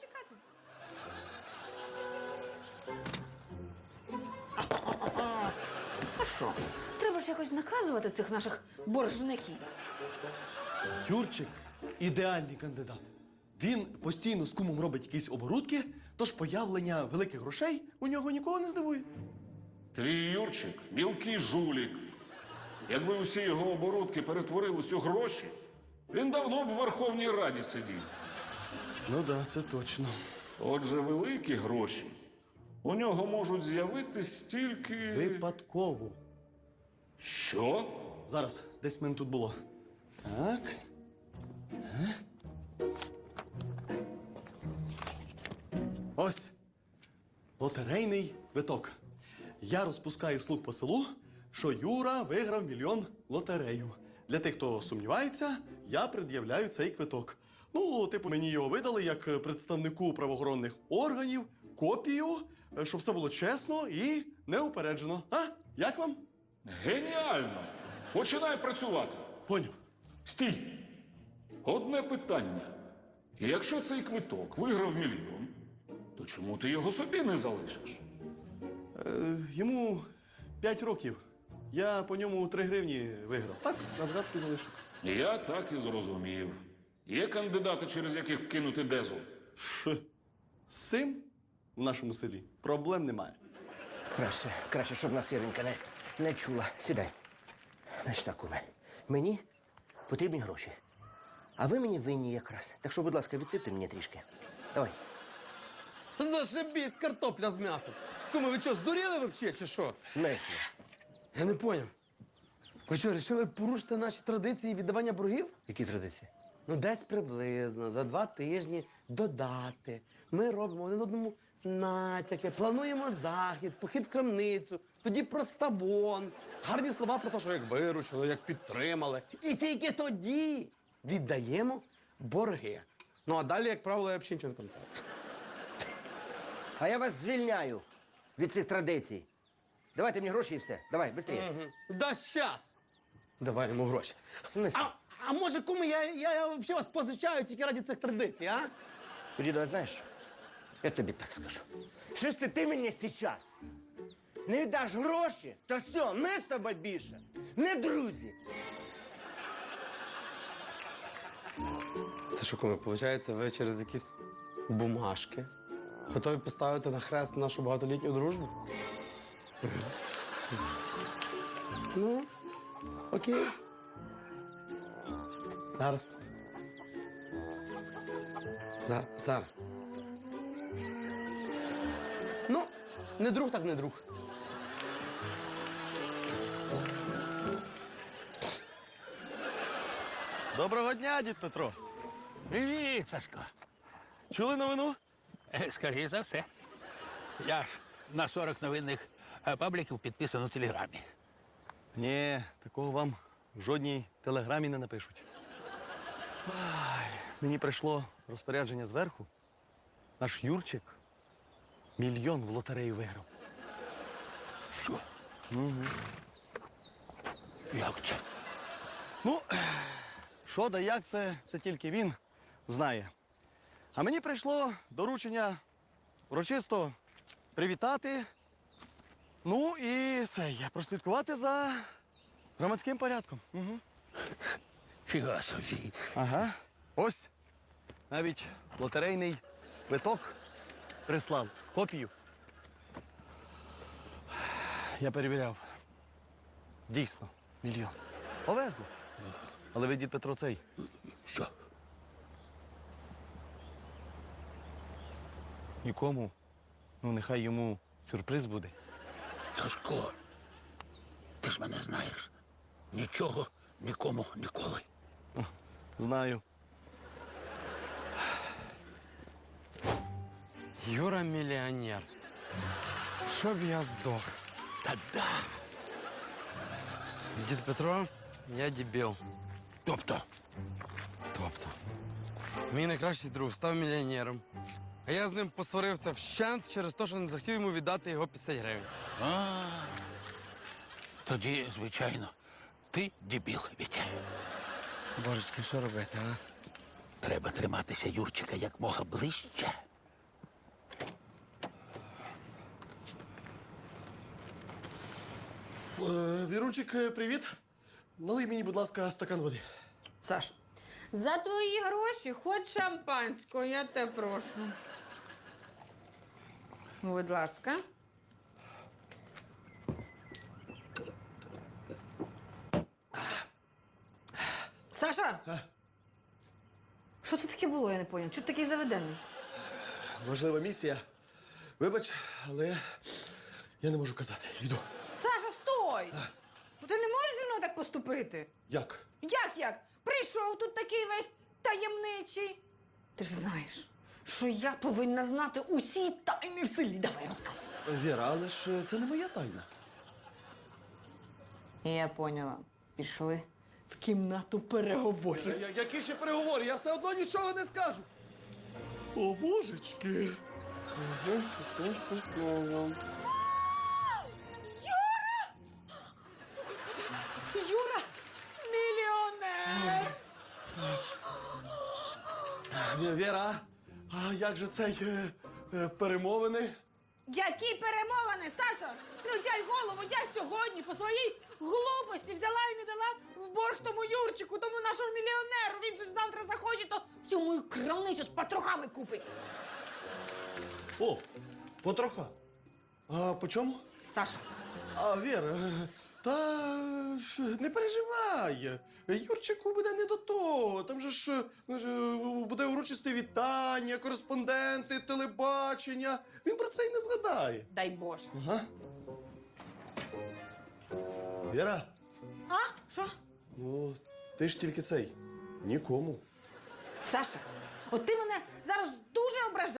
чекати. А що? Треба ж якось наказувати цих наших боржників. Юрчик ідеальний кандидат. Він постійно з кумом робить якісь оборудки, тож появлення великих грошей у нього нікого не здивує. Твій Юрчик мілкий жулік. Якби усі його оборудки перетворились у гроші, він давно б в Верховній Раді сидів. Ну да, це точно. Отже, великі гроші у нього можуть з'явитись тільки. Випадково. Що? Зараз, десь мене тут було. Так. Е? Ось. Лотерейний квиток. Я розпускаю слух по селу, що Юра виграв мільйон лотерею. Для тих, хто сумнівається, я пред'являю цей квиток. Ну, типу, мені його видали як представнику правоохоронних органів, копію, е, щоб все було чесно і неупереджено. А? Як вам? Геніально! Починай працювати. Поняв. Стій. Одне питання. Якщо цей квиток виграв мільйон, то чому ти його собі не залишиш? Е, йому 5 років. Я по ньому 3 гривні виграв. Так, на згадку залишив. Я так і зрозумів. Є кандидати, через яких вкинути дезу. З цим в нашому селі проблем немає. Краще, краще, щоб нас Іринка не, не чула. Сідай. Значить так, куме. Мені потрібні гроші. А ви мені винні якраз. Так що, будь ласка, відсипте мені трішки. Давай. Зашибісь, картопля з м'ясом. Кому, ви що, здуріли вообще, чи що? Смерть. Я не поняв. Ви що, вирішили порушити наші традиції віддавання боргів? Які традиції? Ну, десь приблизно за два тижні додати. Ми робимо один одному натяки, плануємо захід, похід в крамницю, тоді проставон, гарні слова про те, що як виручили, як підтримали. І тільки тоді віддаємо борги. Ну а далі, як правило, я взагалі нічого не пам'ятаю. А я вас звільняю від цих традицій. Давайте мені гроші і все. Давай, швидше. Да щас! Давай йому гроші. Ну, А, а може, куми, я, я, я взагалі вас позичаю тільки раді цих традицій, а? Тоді давай знаєш що? Я тобі так скажу. Що це ти мені зараз? Не віддаш гроші, то все, ми з тобою більше. Не друзі. Це що, куми, виходить, ви через якісь бумажки готові поставити на хрест нашу багатолітню дружбу? Ну, окей. Зараз. Зараз, зараз. Ну, не друг, так не друг. Доброго дня, дід Петро. Привіт, Сашко. Чули новину? Е, Скоріше за все. Я ж на 40 новинних е, пабліків підписан у телеграмі. Ні, такого вам в жодній телеграмі не напишуть. Ай, мені прийшло розпорядження зверху. Наш Юрчик мільйон в лотерею виграв. Що? Угу. Як це? Ну, що да як це, це тільки він знає. А мені прийшло доручення урочисто привітати. Ну і це я прослідкувати за громадським порядком. Угу. Фіга собі. Ага. Ось. Навіть лотерейний квиток прислав копію. Я перевіряв. Дійсно, мільйон. Повезло. Але ви, дід Петро, цей. Що? Нікому. Ну, нехай йому сюрприз буде. Сашко, ти ж мене знаєш. Нічого, нікому, ніколи. Знаю. Юра мільйонер. Щоб я здох. Та да. Дід Петро, я дебіл. Тобто, Тобто. Мій найкращий друг став мільйонером. А я з ним посварився вщент через те, що не захотів йому віддати його 50 гривень. А, тоді, звичайно, ти дебіл, Вітя. Божечки, що робити, а? Треба триматися Юрчика якмога ближче. Е, Вірунчик, е, привіт. Налий мені, будь ласка, стакан води. Саш, За твої гроші хоч шампанського, я те прошу. Будь ласка. Саша! Що це таке було, я не поняв. Чого ти такий заведений? Важлива місія. Вибач, але я не можу казати. Йду. Саша, стой! Ну ти не можеш зі мною так поступити? Як? Як як? Прийшов тут такий весь таємничий. Ти ж знаєш, що я повинна знати усі тайни в селі. Давай розказуй. Віра, але ж це не моя тайна. Я поняла. Пішли в кімнату переговорів. Я, які ще переговори? Я все одно нічого не скажу. О, божечки. Юра, мільйонер! Віра, а як же цей е, е, перемовини? Які перемовини, Саша? Включай голову, я сьогодні по своїй глупості взяла і не дала в борг тому Юрчику, тому нашому мільйонеру. Він же ж завтра захоче, то всю мою крамницю з патрохами купить. О, потроха. А по чому? Саша, А, Віра, е, та не переживай. Юрчику буде не до того. Там же ж е, ж, буде урочисте вітання, кореспонденти, телебачення. Він про це й не згадає. дай Боже. Ага. Віра, А? Що? ну ти ж тільки цей. Нікому. Саша, от ти мене зараз дуже ображаєш.